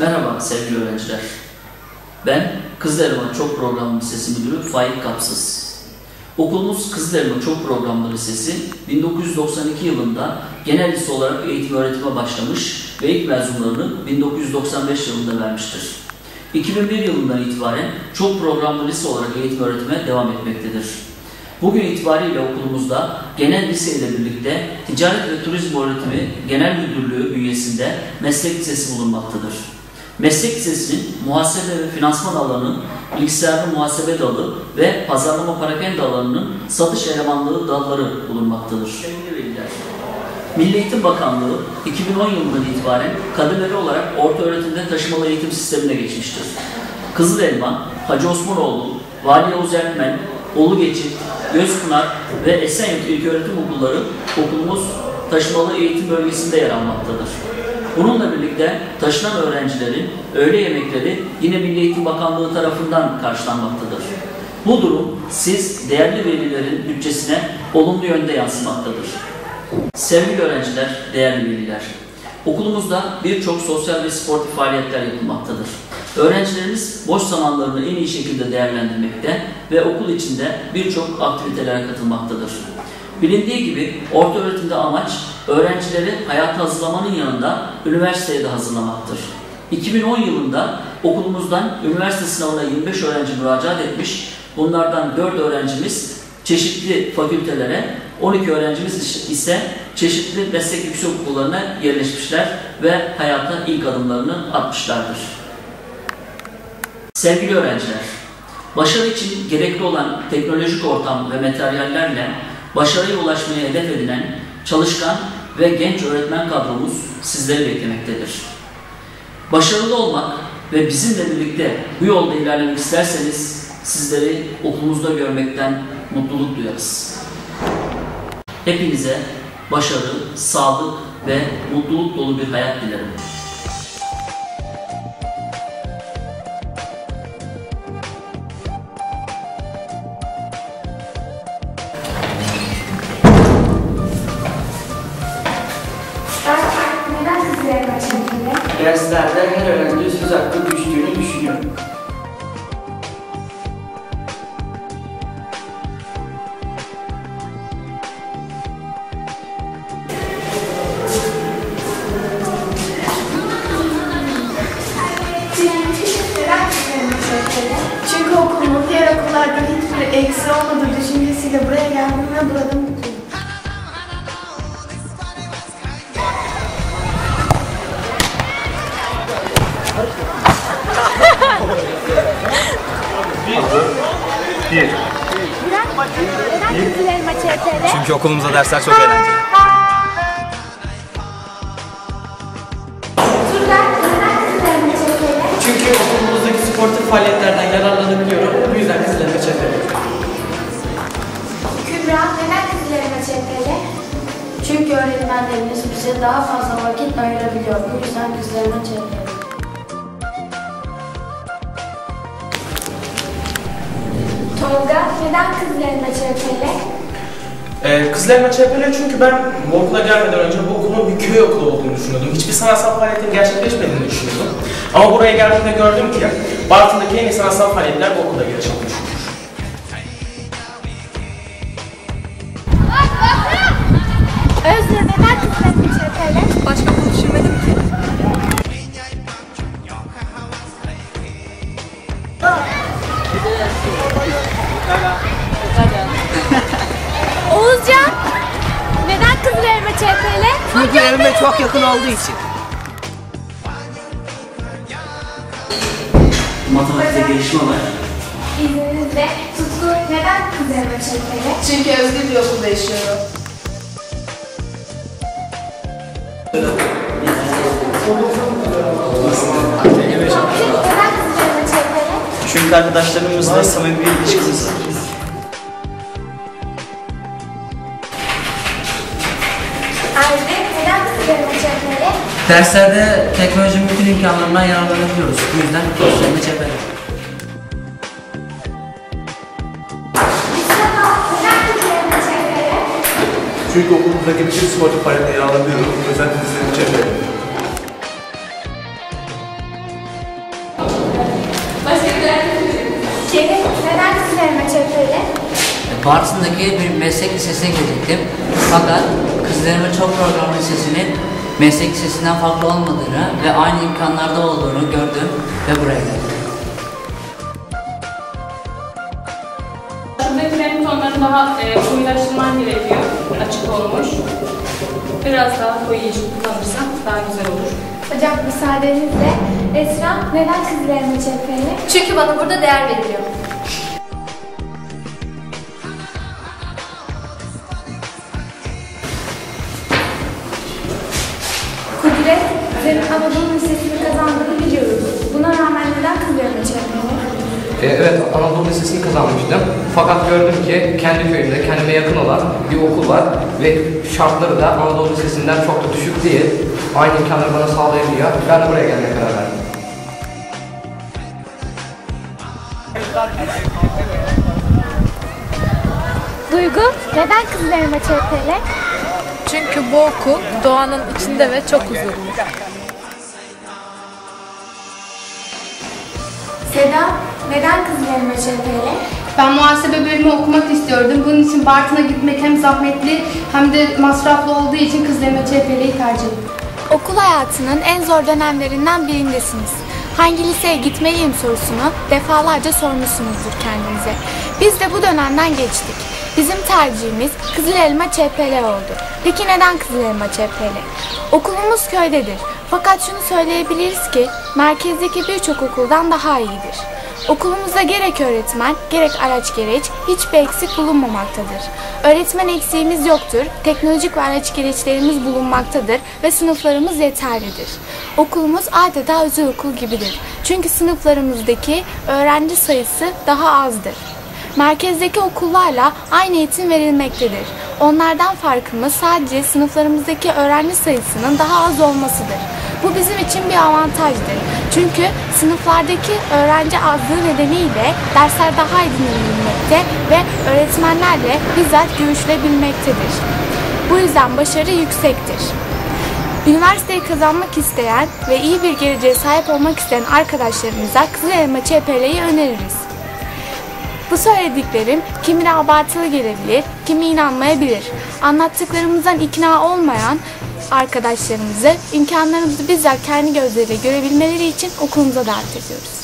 Merhaba sevgili öğrenciler. Ben Kızılelma Çok Programlı Lisesi Müdürü Faik Kapsız. Okulumuz Kızılelma Çok Programlı Lisesi 1992 yılında genel lise olarak eğitim öğretime başlamış ve ilk mezunlarını 1995 yılında vermiştir. 2001 yılından itibaren çok programlı lise olarak eğitim öğretime devam etmektedir. Bugün itibariyle okulumuzda genel lise ile birlikte Ticaret ve Turizm Öğretimi Genel Müdürlüğü bünyesinde meslek lisesi bulunmaktadır. Meslek lisesinin muhasebe ve finansman alanı, bilgisayarlı muhasebe dalı ve pazarlama parakende alanının satış elemanlığı dalları bulunmaktadır. Milli Eğitim Bakanlığı 2010 yılından itibaren kademeli olarak orta öğretimde taşımalı eğitim sistemine geçmiştir. Kızılelma, Hacı Osmanoğlu, Vali Yavuz Erkmen, Ulu Geçit, Gözpınar ve Esenyurt İlköğretim Okulları okulumuz taşımalı eğitim bölgesinde yer almaktadır. Bununla birlikte taşınan öğrencilerin öğle yemekleri yine Milli Eğitim Bakanlığı tarafından karşılanmaktadır. Bu durum siz değerli velilerin bütçesine olumlu yönde yansımaktadır. Sevgili öğrenciler, değerli veliler, okulumuzda birçok sosyal ve sportif faaliyetler yapılmaktadır. Öğrencilerimiz boş zamanlarını en iyi şekilde değerlendirmekte ve okul içinde birçok aktivitelere katılmaktadır. Bilindiği gibi orta öğretimde amaç öğrencileri hayata hazırlamanın yanında üniversiteye de hazırlamaktır. 2010 yılında okulumuzdan üniversite sınavına 25 öğrenci müracaat etmiş. Bunlardan 4 öğrencimiz çeşitli fakültelere, 12 öğrencimiz ise çeşitli meslek yüksek okullarına yerleşmişler ve hayata ilk adımlarını atmışlardır. Sevgili öğrenciler, başarı için gerekli olan teknolojik ortam ve materyallerle başarıya ulaşmaya hedef edilen çalışkan ve genç öğretmen kadromuz sizleri beklemektedir. Başarılı olmak ve bizimle birlikte bu yolda ilerlemek isterseniz sizleri okulumuzda görmekten mutluluk duyarız. Hepinize başarı, sağlık ve mutluluk dolu bir hayat dilerim. Okullardan hiçbir eksi olmadığı düşüncesiyle buraya geldim ve burada mutluyum. ÇTL? Çünkü okulumuzda dersler çok eğlenceli. Çünkü okulumuzdaki sportif faaliyetlerden yararlanabiliyorum. Bu yüzden kızlarıma çekiyorum. Kübra, neden kızlarım açıldığını? Çünkü öğretmenlerimiz bize daha fazla vakit ayırabiliyor. Bu yüzden kızlarıma çekiyorum. Tolga, neden kızlarım açıldığını? Ee, Kızılerma ÇPL çünkü ben bu okula gelmeden önce bu okulun bir köy okulu olduğunu düşünüyordum. Hiçbir sanatsal faaliyetin gerçekleşmediğini düşünüyordum. Ama buraya geldiğimde gördüm ki Bartın'daki en iyi sanatsal faaliyetler bu okulda gerçekleşiyor. Özgür neden kızlarıma ÇTL? Başka konu düşünmedim ki. Oğuzcan neden kızlarıma? Çünkü evime çok yakın olduğu için. Matematikte gelişme var. İzninizle Tutku neden kızlarıma çekmeli? Çünkü özgür bir okulda yaşıyorum. Çünkü arkadaşlarımızla samimi bir ilişkimiz var. Derslerde teknolojinin bütün imkanlarından yararlanabiliyoruz. Bu yüzden kurslarını çeperim. Çünkü okulumuzdaki bütün spor faaliyetine yararlanıyoruz. O yüzden kurslarını çeperim. E, Bartın'daki bir meslek lisesine gidecektim. Fakat kızlarımın çok programlı lisesinin meslek lisesinden farklı olmadığını ve aynı imkanlarda olduğunu gördüm ve buraya geldim. Şuradaki renk tonlarını daha e, koyulaştırman gerekiyor. Açık olmuş. Biraz daha koyu yeşil kullanırsan daha güzel olur. Hocam müsaadenizle Esra neden Elma ÇPL? Çünkü bana burada değer veriliyor. Senin Anadolu Lisesi'ni kazandığını biliyoruz. Buna rağmen neden Elma ÇPL? E, Evet, Anadolu Lisesi'ni kazanmıştım. Fakat gördüm ki kendi köyümde, kendime yakın olan bir okul var ve şartları da Anadolu Lisesi'nden çok da düşük değil. Aynı imkanları bana sağlayabiliyor. Ben de buraya gelmeye karar verdim. Duygu, neden Kızıl Elma ÇPL? Çünkü bu okul doğanın içinde ve çok huzurlu. Seda, neden Kızıl Elma ÇPL? Ben muhasebe bölümü okumak istiyordum. Bunun için Bartın'a gitmek hem zahmetli hem de masraflı olduğu için Kızılema ÇPL'yi tercih ettim. Okul hayatının en zor dönemlerinden birindesiniz. Hangi liseye gitmeliyim sorusunu defalarca sormuşsunuzdur kendinize. Biz de bu dönemden geçtik. Bizim tercihimiz Kızıl Elma ÇPL oldu. Peki neden Kızıl Elma ÇPL? Okulumuz köydedir. Fakat şunu söyleyebiliriz ki merkezdeki birçok okuldan daha iyidir. Okulumuzda gerek öğretmen, gerek araç gereç hiçbir eksik bulunmamaktadır. Öğretmen eksiğimiz yoktur, teknolojik ve araç gereçlerimiz bulunmaktadır ve sınıflarımız yeterlidir. Okulumuz adeta özel okul gibidir. Çünkü sınıflarımızdaki öğrenci sayısı daha azdır. Merkezdeki okullarla aynı eğitim verilmektedir. Onlardan farkımız sadece sınıflarımızdaki öğrenci sayısının daha az olmasıdır. Bu bizim için bir avantajdır. Çünkü sınıflardaki öğrenci azlığı nedeniyle dersler daha iyi dinlenilmekte ve öğretmenlerle bizzat görüşülebilmektedir. Bu yüzden başarı yüksektir. Üniversiteyi kazanmak isteyen ve iyi bir geleceğe sahip olmak isteyen arkadaşlarımıza Kızıl Elma ÇPL'yi öneririz. Bu söylediklerim kimine abartılı gelebilir, kimi inanmayabilir. Anlattıklarımızdan ikna olmayan arkadaşlarımızı imkanlarımızı bizzat kendi gözleriyle görebilmeleri için okulumuza davet ediyoruz.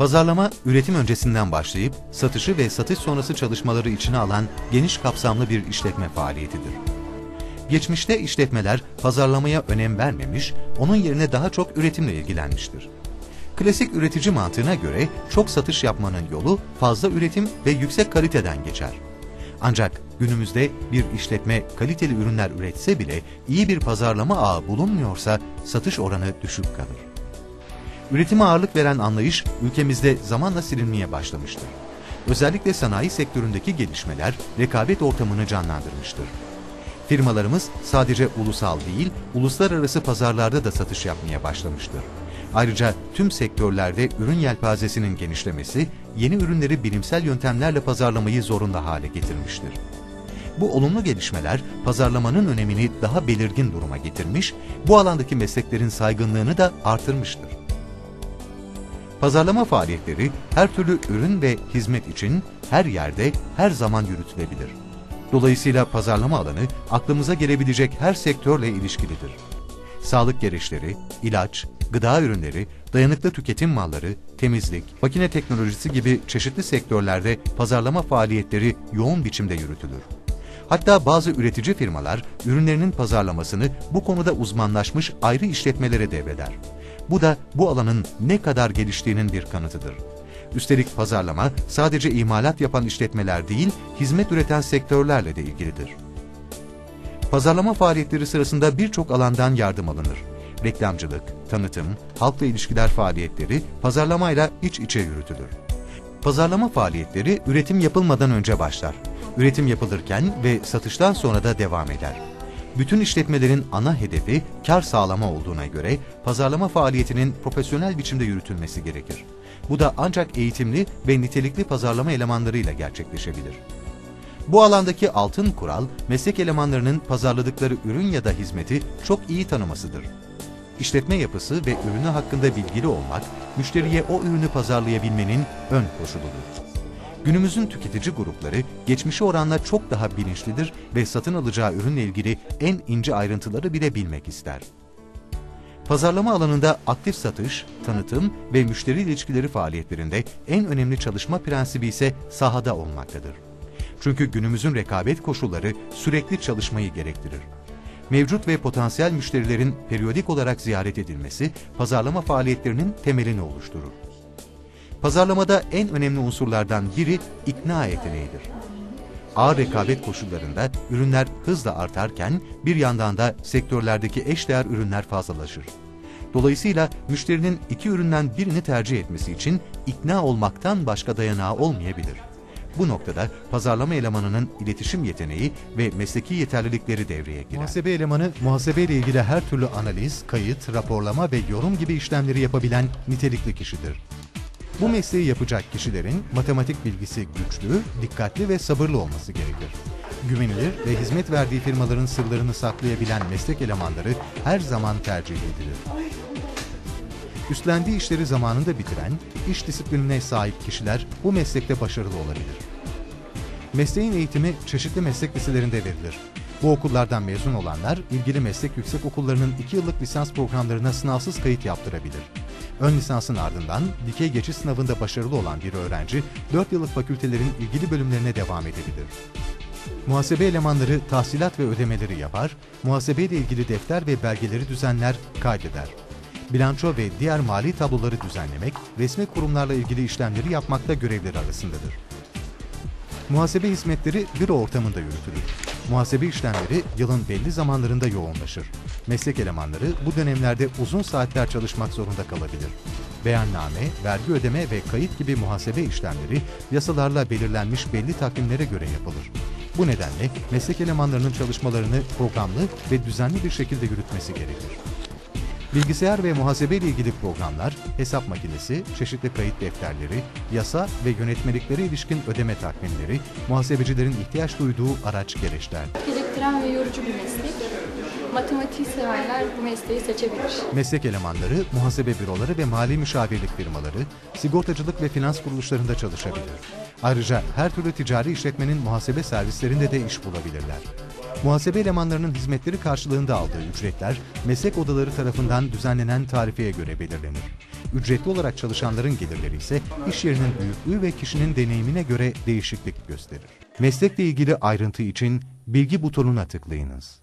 Pazarlama, üretim öncesinden başlayıp satışı ve satış sonrası çalışmaları içine alan geniş kapsamlı bir işletme faaliyetidir. Geçmişte işletmeler pazarlamaya önem vermemiş, onun yerine daha çok üretimle ilgilenmiştir. Klasik üretici mantığına göre çok satış yapmanın yolu fazla üretim ve yüksek kaliteden geçer. Ancak günümüzde bir işletme kaliteli ürünler üretse bile iyi bir pazarlama ağı bulunmuyorsa satış oranı düşük kalır. Üretime ağırlık veren anlayış ülkemizde zamanla silinmeye başlamıştır. Özellikle sanayi sektöründeki gelişmeler rekabet ortamını canlandırmıştır. Firmalarımız sadece ulusal değil, uluslararası pazarlarda da satış yapmaya başlamıştır. Ayrıca tüm sektörlerde ürün yelpazesinin genişlemesi, yeni ürünleri bilimsel yöntemlerle pazarlamayı zorunda hale getirmiştir. Bu olumlu gelişmeler pazarlamanın önemini daha belirgin duruma getirmiş, bu alandaki mesleklerin saygınlığını da artırmıştır. Pazarlama faaliyetleri her türlü ürün ve hizmet için her yerde, her zaman yürütülebilir. Dolayısıyla pazarlama alanı aklımıza gelebilecek her sektörle ilişkilidir. Sağlık gereçleri, ilaç, gıda ürünleri, dayanıklı tüketim malları, temizlik, makine teknolojisi gibi çeşitli sektörlerde pazarlama faaliyetleri yoğun biçimde yürütülür. Hatta bazı üretici firmalar ürünlerinin pazarlamasını bu konuda uzmanlaşmış ayrı işletmelere devreder. Bu da bu alanın ne kadar geliştiğinin bir kanıtıdır. Üstelik pazarlama sadece imalat yapan işletmeler değil, hizmet üreten sektörlerle de ilgilidir. Pazarlama faaliyetleri sırasında birçok alandan yardım alınır. Reklamcılık, tanıtım, halkla ilişkiler faaliyetleri pazarlamayla iç içe yürütülür. Pazarlama faaliyetleri üretim yapılmadan önce başlar. Üretim yapılırken ve satıştan sonra da devam eder. Bütün işletmelerin ana hedefi kar sağlama olduğuna göre pazarlama faaliyetinin profesyonel biçimde yürütülmesi gerekir. Bu da ancak eğitimli ve nitelikli pazarlama elemanlarıyla gerçekleşebilir. Bu alandaki altın kural, meslek elemanlarının pazarladıkları ürün ya da hizmeti çok iyi tanımasıdır. İşletme yapısı ve ürünü hakkında bilgili olmak, müşteriye o ürünü pazarlayabilmenin ön koşuludur. Günümüzün tüketici grupları geçmişe oranla çok daha bilinçlidir ve satın alacağı ürünle ilgili en ince ayrıntıları bile bilmek ister. Pazarlama alanında aktif satış, tanıtım ve müşteri ilişkileri faaliyetlerinde en önemli çalışma prensibi ise sahada olmaktadır. Çünkü günümüzün rekabet koşulları sürekli çalışmayı gerektirir. Mevcut ve potansiyel müşterilerin periyodik olarak ziyaret edilmesi pazarlama faaliyetlerinin temelini oluşturur. Pazarlamada en önemli unsurlardan biri ikna yeteneğidir. Ağır rekabet koşullarında ürünler hızla artarken bir yandan da sektörlerdeki eşdeğer ürünler fazlalaşır. Dolayısıyla müşterinin iki üründen birini tercih etmesi için ikna olmaktan başka dayanağı olmayabilir. Bu noktada pazarlama elemanının iletişim yeteneği ve mesleki yeterlilikleri devreye girer. Muhasebe elemanı, muhasebe ile ilgili her türlü analiz, kayıt, raporlama ve yorum gibi işlemleri yapabilen nitelikli kişidir. Bu mesleği yapacak kişilerin matematik bilgisi güçlü, dikkatli ve sabırlı olması gerekir. Güvenilir ve hizmet verdiği firmaların sırlarını saklayabilen meslek elemanları her zaman tercih edilir. Üstlendiği işleri zamanında bitiren, iş disiplinine sahip kişiler bu meslekte başarılı olabilir. Mesleğin eğitimi çeşitli meslek liselerinde verilir. Bu okullardan mezun olanlar ilgili meslek yüksek okullarının 2 yıllık lisans programlarına sınavsız kayıt yaptırabilir. Ön lisansın ardından dikey geçiş sınavında başarılı olan bir öğrenci 4 yıllık fakültelerin ilgili bölümlerine devam edebilir. Muhasebe elemanları tahsilat ve ödemeleri yapar, muhasebe ile ilgili defter ve belgeleri düzenler, kaydeder. Bilanço ve diğer mali tabloları düzenlemek, resmi kurumlarla ilgili işlemleri yapmakta görevleri arasındadır. Muhasebe hizmetleri büro ortamında yürütülür. Muhasebe işlemleri yılın belli zamanlarında yoğunlaşır. Meslek elemanları bu dönemlerde uzun saatler çalışmak zorunda kalabilir. Beyanname, vergi ödeme ve kayıt gibi muhasebe işlemleri yasalarla belirlenmiş belli takvimlere göre yapılır. Bu nedenle meslek elemanlarının çalışmalarını programlı ve düzenli bir şekilde yürütmesi gerekir. Bilgisayar ve muhasebe ile ilgili programlar, hesap makinesi, çeşitli kayıt defterleri, yasa ve yönetmeliklere ilişkin ödeme takvimleri, muhasebecilerin ihtiyaç duyduğu araç gereçler. Gerektiren ve yorucu bir meslek. Matematiği severler bu mesleği seçebilir. Meslek elemanları, muhasebe büroları ve mali müşavirlik firmaları, sigortacılık ve finans kuruluşlarında çalışabilir. Ayrıca her türlü ticari işletmenin muhasebe servislerinde de iş bulabilirler. Muhasebe elemanlarının hizmetleri karşılığında aldığı ücretler meslek odaları tarafından düzenlenen tarifeye göre belirlenir. Ücretli olarak çalışanların gelirleri ise iş yerinin büyüklüğü ve kişinin deneyimine göre değişiklik gösterir. Meslekle ilgili ayrıntı için bilgi butonuna tıklayınız.